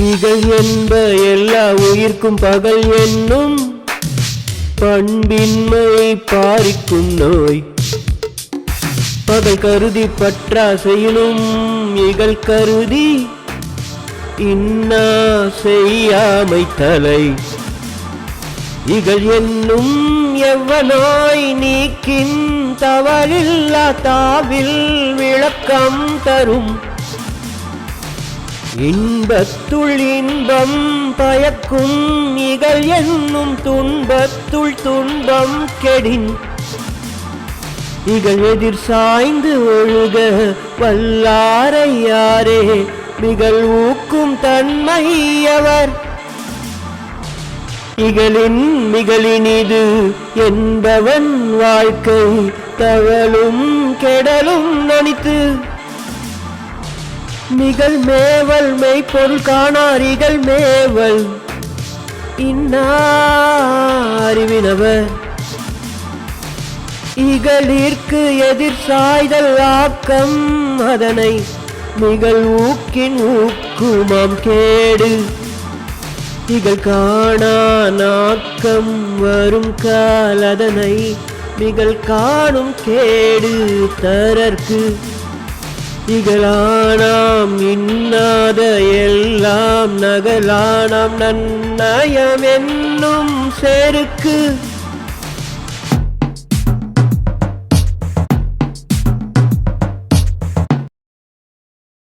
இகழ் என்ப எல்லா உயிர்க்கும் பகல் என்னும் பண்பின்மை பாரிக்கும் நோய். பகல் கருதி பற்றா செய்யணும் இகழ் கருதி இன்னா செய்யாமை தலை. இகழ் என்னும் எவ்வனோய் நீக்கின் தவறில்லா தாவில் விளக்கம் தரும் இன்பத்துள் இன்பம் பயக்கும் நிகழ் என்னும் துன்பத்துள் துன்பம் கெடின். இகழ் எதிர் சாய்ந்து ஒழுக வல்லாரையாரே யாரே ஊக்கும் தன்மையவர். இகழின் மிகளினிது என்பவன் வாழ்க்கை தவளும் கெடலும் நனித்து. நிகழ் மேவல் மெய்ப்பொருள் காணார் இகழ் மேவல். அறிவினவர் இகழிற்கு எதிர் சாய்தல் ஆக்கம் அதனை நிகழ் ஊக்கின் ஊக்குமாம் கேடு. இகழ் காணா நாக்கம் வரும் கால் அதனை காணும் கேடு தரற்கு இகலானாம் இன்னாத எல்லாம் நகலானாம் நன்னயம் என்னும் செருக்கு